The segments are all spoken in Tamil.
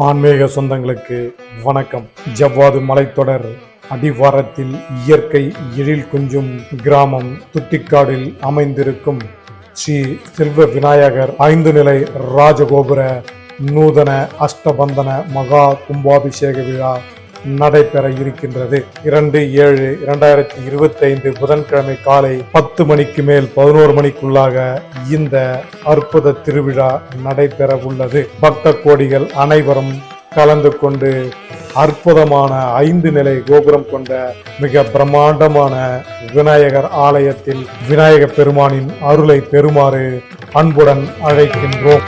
ஆன்மீக சொந்தங்களுக்கு வணக்கம். ஜவ்வாது மலைத்தொடர் அடிவாரத்தில் இயற்கை எழில் குஞ்சும் கிராமம் துட்டிக்காடில் அமைந்திருக்கும் ஸ்ரீ செல்வ விநாயகர் ஐந்து நிலை ராஜகோபுர நூதன அஷ்டபந்தன மகா கும்பாபிஷேக விழா நடைபெற இருக்கின்றது. இரண்டு ஏழு இரண்டாயிரத்தி இருபத்தி ஐந்து புதன்கிழமை காலை பத்து மணிக்கு மேல் பதினோரு மணிக்குள்ளாக இந்த அற்புத திருவிழா நடைபெற உள்ளது. பக்த கோடிகள் அனைவரும் கலந்து கொண்டு அற்புதமான ஐந்து நிலை கோபுரம் கொண்ட மிக பிரம்மாண்டமான விநாயகர் ஆலயத்தில் விநாயக பெருமானின் அருளை பெறுமாறு அன்புடன் அழைக்கின்றோம்.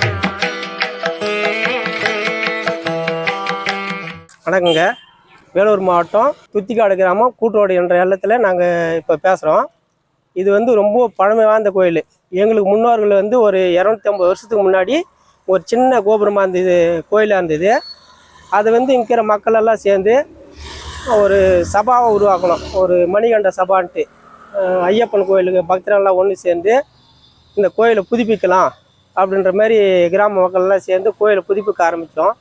வணக்கங்க. வேலூர் மாவட்டம் துத்திக்காடு கிராமம் கூட்டோடு என்ற எல்லத்தில் நாங்கள் இப்போ பேசுகிறோம் இது வந்து ரொம்ப பழமை வாய்ந்த கோயில். எங்களுக்கு முன்னோர்கள் வந்து ஒரு இரநூத்தி ஐம்பது வருஷத்துக்கு முன்னாடி ஒரு சின்ன கோபுரமாக இருந்தது கோயிலாக இருந்தது. அது வந்து இங்கே இருக்கிற மக்களெல்லாம் சேர்ந்து ஒரு சபாவை உருவாக்கணும். ஒரு மணிகண்ட சபான்ட்டு ஐயப்பன் கோயிலுக்கு பக்தர்கள்லாம் ஒன்று சேர்ந்து இந்த கோயிலை புதுப்பிக்கலாம் அப்படின்ற மாதிரி கிராம மக்கள் எல்லாம் சேர்ந்து கோயிலை புதுப்பிக்க ஆரம்பித்தோம்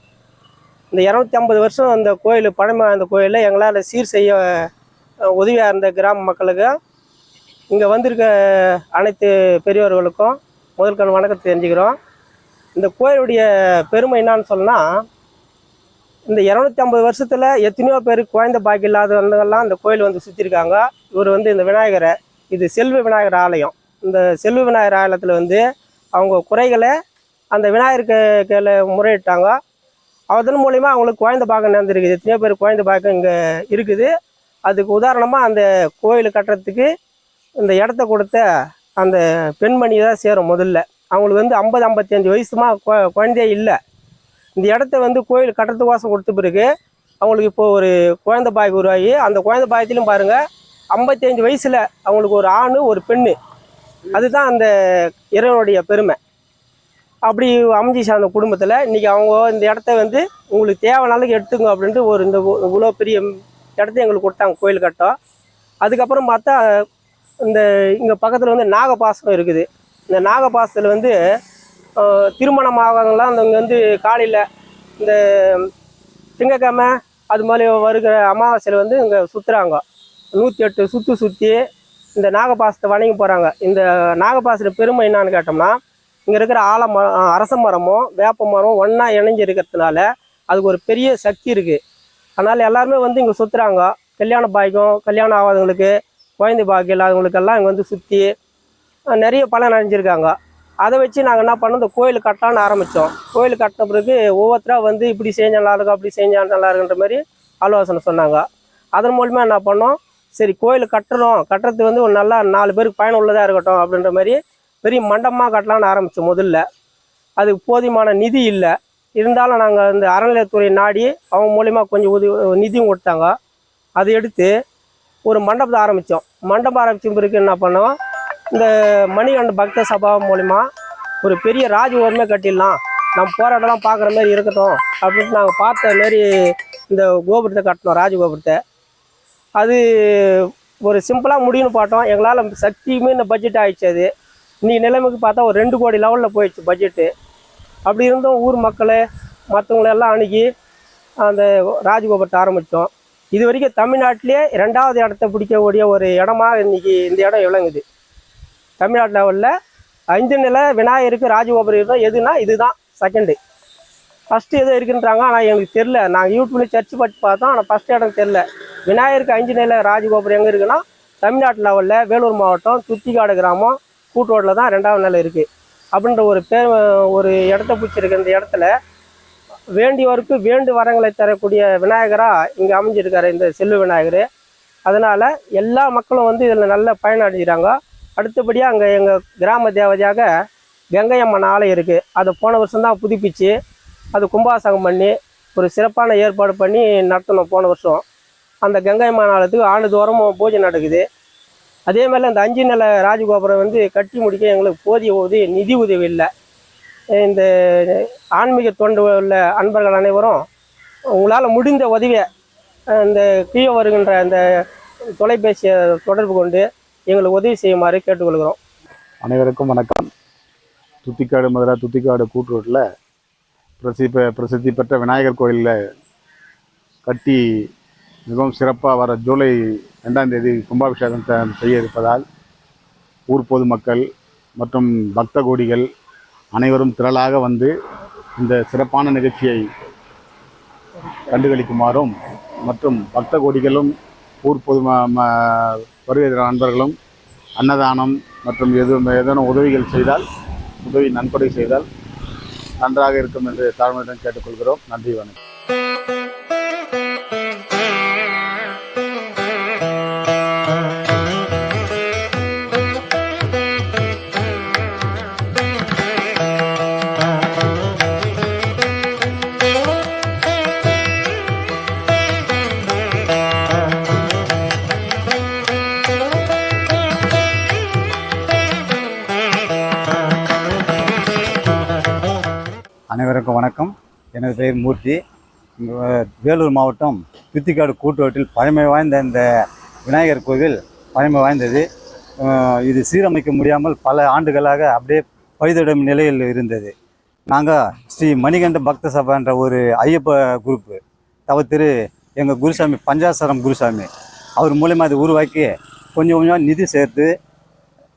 இந்த இரநூத்தி ஐம்பது வருஷம் அந்த கோயில் பழமை அந்த கோயிலில் எங்களால் சீர் செய்ய உதவியாக இருந்த கிராம மக்களுக்கு இங்கே வந்திருக்க அனைத்து பெரியவர்களுக்கும் முதல்கண் வணக்கத்தை தெரிஞ்சுக்கிறோம். இந்த கோயிலுடைய பெருமை என்னான்னு சொன்னால் இந்த இரநூத்தி ஐம்பது வருஷத்தில் எத்தனையோ பேர் குழந்தை பாக்கி இல்லாதவங்கெல்லாம் இந்த கோயில் வந்து சுற்றிருக்காங்க இவர் வந்து இந்த விநாயகரை இது செல்வ விநாயகர் ஆலயம். இந்த செல்வ விநாயகர் ஆலயத்தில் வந்து அவங்க குறைகளை அந்த விநாயகருக்கு கீழே முறையிட்டாங்க. அதன் மூலிமா அவங்களுக்கு குழந்தை பாக்கம் நடந்திருக்குது எத்தனையோ பேர் குழந்தை பாக்கம் இங்கே இருக்குது. அதுக்கு உதாரணமாக அந்த கோயில் கட்டுறதுக்கு இந்த இடத்த கொடுத்த அந்த பெண்மணி தான் சேரும் முதல்ல. அவங்களுக்கு வந்து ஐம்பது ஐம்பத்தஞ்சு வயசுமா குழந்தையே இல்லை. இந்த இடத்த வந்து கோயில் கட்டுறதுக்கோசம் கொடுத்த பிறகு அவங்களுக்கு இப்போ ஒரு குழந்தை பாய் உருவாகி அந்த குழந்தை பாயத்திலும் பாருங்கள் ஐம்பத்தஞ்சு வயசில் அவங்களுக்கு ஒரு ஆண் ஒரு பெண்ணு. அதுதான் அந்த இறைவனுடைய பெருமை. அப்படி அமைஞ்சிச்சு அந்த குடும்பத்தில். இன்றைக்கி அவங்க இந்த இடத்த வந்து உங்களுக்கு தேவைனாலும் எடுத்துங்க அப்படின்ட்டு ஒரு இந்த இவ்வளோ பெரிய இடத்த எங்களுக்கு கொடுத்தாங்க கோயில் கட்டம். அதுக்கப்புறம் பார்த்தா இந்த இங்கே பக்கத்தில் வந்து நாகபாசம் இருக்குது. இந்த நாகபாசத்தில் வந்து திருமணம் ஆகவங்களாம் அந்த இங்கே வந்து காலையில் இந்த திங்கக்கிழமை அது மாதிரி வருகிற அமாவாசையில் வந்து இங்கே சுற்றுறாங்க நூற்றி எட்டு சுற்றி சுற்றி இந்த நாகபாசத்தை வணங்கி போகிறாங்க இந்த நாகபாசத்தில் பெருமை என்னான்னு கேட்டோம்னா இங்கே இருக்கிற ஆலமரம் அரச மரமும் வேப்ப மரம் ஒன்றா இணைஞ்சு இருக்கிறதுனால அதுக்கு ஒரு பெரிய சக்தி இருக்குது அதனால் எல்லாருமே வந்து இங்கே சுற்றுறாங்க கல்யாண பாய்க்கும் கல்யாணம் ஆகாதவங்களுக்கு குழந்தை பாக்கியம் இல்லாதவங்களுக்கெல்லாம் இங்கே வந்து சுற்றி நிறைய பலன் அடைஞ்சிருக்காங்க. அதை வச்சு நாங்கள் என்ன பண்ணோம்? இந்த கோயில் கட்டலான்னு ஆரம்பித்தோம் கோயில் கட்டின பிறகு ஒவ்வொருத்தரா வந்து இப்படி செஞ்சால் நல்லா இருக்கும் அப்படி செஞ்சால் நல்லா இருக்குன்ற மாதிரி ஆலோசனை சொன்னாங்க. அதன் மூலிமா என்ன பண்ணோம்? சரி கோயில் கட்டுறோம். கட்டுறது வந்து ஒரு நல்லா நாலு பேருக்கு பயன் உள்ளதாக இருக்கட்டும் அப்படின்ற மாதிரி பெரிய மண்டபமாக கட்டலான்னு ஆரம்பித்தோம் முதல்ல. அதுக்கு போதுமான நிதி இல்லை. இருந்தாலும் நாங்கள் இந்த அறநிலையத்துறை நாடி அவங்க மூலிமா கொஞ்சம் உதவி நிதியும் கொடுத்தாங்க. அதை எடுத்து ஒரு மண்டபத்தை ஆரம்பித்தோம் மண்டபம் ஆரம்பித்த பிறகு என்ன பண்ணோம்? இந்த மணிகண்ட பக்த சபா மூலிமா ஒரு பெரிய ராஜகோபுரமே கட்டிடலாம். நம்ம போராட்டம்லாம் பார்க்குற மாதிரி இருக்கட்டும் அப்படின்ட்டு நாங்கள் பார்த்த மாரி இந்த கோபுரத்தை கட்டினோம் ராஜகோபுரத்தை அது ஒரு சிம்பிளாக முடியும்னு பார்த்தோம். எங்களால் சக்தியுமே இந்த பட்ஜெட் ஆகிடுச்சு அது. இன்றைக்கி நிலைமைக்கு பார்த்தா ஒரு ரெண்டு கோடி லெவலில் போயிடுச்சு பட்ஜெட்டு அப்படி இருந்தும் ஊர் மக்கள் மற்றவங்களெல்லாம் அணுகி அந்த ராஜகோபுரத்தை ஆரம்பித்தோம் இது வரைக்கும் தமிழ்நாட்டிலே ரெண்டாவது இடத்த பிடிக்கக்கூடிய ஒரு இடமா இன்றைக்கி இந்த இடம் விளங்குது. தமிழ்நாட்டு லெவலில் அஞ்சு நிலை விநாயகருக்கு ராஜகோபுரம் இருக்கும் எதுனா இதுதான் செகண்டு ஃபஸ்ட்டு எதோ இருக்குன்றாங்க ஆனால் எங்களுக்கு தெரில நாங்கள் யூடியூப்ல சர்ச் பட்டு பார்த்தோம் ஆனால் ஃபஸ்ட் இடம் தெரில விநாயகருக்கு அஞ்சு நிலை ராஜகோபுரம் எங்கே இருக்குன்னா தமிழ்நாட்டு லெவலில் வேலூர் மாவட்டம் துத்திக்காடு கிராமம் கூட்டோட்டில் தான் ரெண்டாவது நிலை இருக்குது அப்படின்ற ஒரு பேர் ஒரு இடத்த பிடிச்சிருக்கு. இந்த இடத்துல வேண்டியவருக்கு வேண்டு வரங்களை தரக்கூடிய விநாயகராக இங்கே அமைஞ்சிருக்காரு இந்த செல்வ விநாயகர். அதனால் எல்லா மக்களும் வந்து இதில் நல்ல பயனடைகிறாங்க அடுத்தபடியாக அங்கே எங்கள் கிராம தேவதையாக கங்கையம்மன் ஆலயம் இருக்குது அதை போன வருஷம்தான் புதுப்பிச்சு அது கும்பாசகம் பண்ணி ஒரு சிறப்பான ஏற்பாடு பண்ணி நடத்தணும் போன வருஷம். அந்த கங்கையம்மன் ஆலயத்துக்கு ஆண்டுதோறும் பூஜை நடக்குது. அதே மாதிரி அந்த அஞ்சு நில ராஜகோபுரம் வந்து கட்டி முடிக்க எங்களுக்கு போதிய உதவி நிதி உதவி இல்லை. இந்த ஆன்மீக தொண்டு உள்ள அன்பர்கள் அனைவரும் உங்களால் முடிந்த உதவியை இந்த கீழே வருகின்ற அந்த தொலைபேசியை தொடர்பு கொண்டு எங்களுக்கு உதவி செய்யுமாறு கேட்டுக்கொள்கிறோம். அனைவருக்கும் வணக்கம். துத்திக்காடு மதுரா துத்திக்காடு கூட்டுரோட்டில் பிரசித்தி பெ- பிரசித்தி பெற்ற விநாயகர் கோயிலில் கட்டி மிகவும் சிறப்பாக வர ஜூலை ரெண்டாம் தேதி கும்பாபிஷேகம் செய்ய இருப்பதால் ஊர் பொதுமக்கள் மற்றும் பக்த கோடிகள் அனைவரும் திரளாக வந்து இந்த சிறப்பான நிகழ்ச்சியை கண்டுகளிக்குமாறும் மற்றும் பக்த கோடிகளும் ஊர் பொது ம- வருகை நண்பர்களும் அன்னதானம் மற்றும் எது ஏதேனும் உதவிகள் செய்தால் உதவி நன்கொடை செய்தால் நன்றாக இருக்கும் என்று தாழ்மையுடன் கேட்டுக்கொள்கிறோம். நன்றி வணக்கம். எனது பெயர் மூர்த்தி. வேலூர் மாவட்டம் துத்திக்காடு கூட்டோட்டில் பழமை வாய்ந்த இந்த விநாயகர் கோவில் பழமை வாய்ந்தது. இது சீரமைக்க முடியாமல் பல ஆண்டுகளாக அப்படியே பழுதிடும் நிலையில் இருந்தது. நாங்கள் ஸ்ரீ மணிகண்ட பக்த சபான்ற ஒரு ஐயப்ப குரூப்பு தவிர்த்து எங்கள் குருசாமி பஞ்சாசரம் குருசாமி அவர் மூலயமா அதை உருவாக்கி கொஞ்சம் கொஞ்சம் நிதி சேர்த்து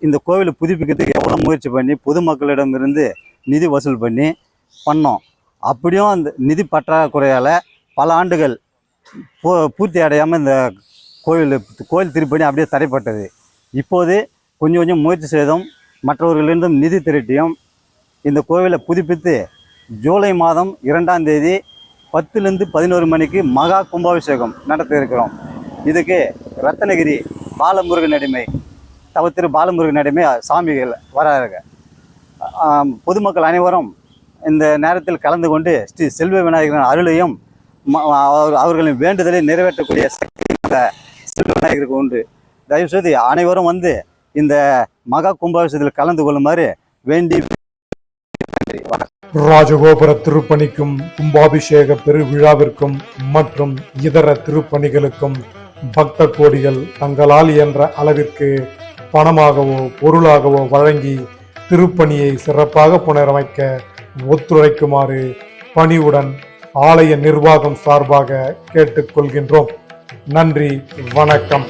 இந்த கோவிலை புதுப்பிக்கிறதுக்கு எவ்வளோ முயற்சி பண்ணி பொதுமக்களிடமிருந்து நிதி வசூல் பண்ணி பண்ணோம். அப்படியும் அந்த நிதி பற்றாக்குறையால் பல ஆண்டுகள் பூ பூர்த்தி அடையாமல் இந்த கோவில் கோயில் திருப்பணி அப்படியே தடைப்பட்டது. இப்போது கொஞ்சம் கொஞ்சம் முயற்சி செய்தும் மற்றவர்களிருந்தும் நிதி திரட்டியும் இந்த கோவிலை புதுப்பித்து ஜூலை மாதம் இரண்டாம் தேதி பத்துலேருந்து பதினோரு மணிக்கு மகா கும்பாபிஷேகம் நடத்த இருக்கிறோம். இதுக்கு ரத்தனகிரி பாலமுருகன் அடிமை தவத்திரு பாலமுருகன் அடிமை சாமிகள் வராருங்க. பொதுமக்கள் அனைவரும் இந்த நேரத்தில் கலந்து கொண்டு ஸ்ரீ செல்வ விநாயகரின் அருளையும் அவர் அவர்களின் வேண்டுதலை நிறைவேற்றக்கூடிய சக்தி இந்த செல்வ விநாயகருக்கு உண்டு. தயவுசெய்து அனைவரும் வந்து இந்த மகா கும்பாபிஷேகத்தில் கலந்து கொள்ளுமாறு வேண்டி ராஜகோபுர திருப்பணிக்கும் கும்பாபிஷேக பெருவிழாவிற்கும் மற்றும் இதர திருப்பணிகளுக்கும் பக்த கோடிகள் தங்களால் இயன்ற அளவிற்கு பணமாகவோ பொருளாகவோ வழங்கி திருப்பணியை சிறப்பாக புனரமைக்க ஒத்துழைக்குமாறு பணிவுடன் ஆலய நிர்வாகம் சார்பாக கேட்டுக்கொள்கின்றோம். நன்றி வணக்கம்.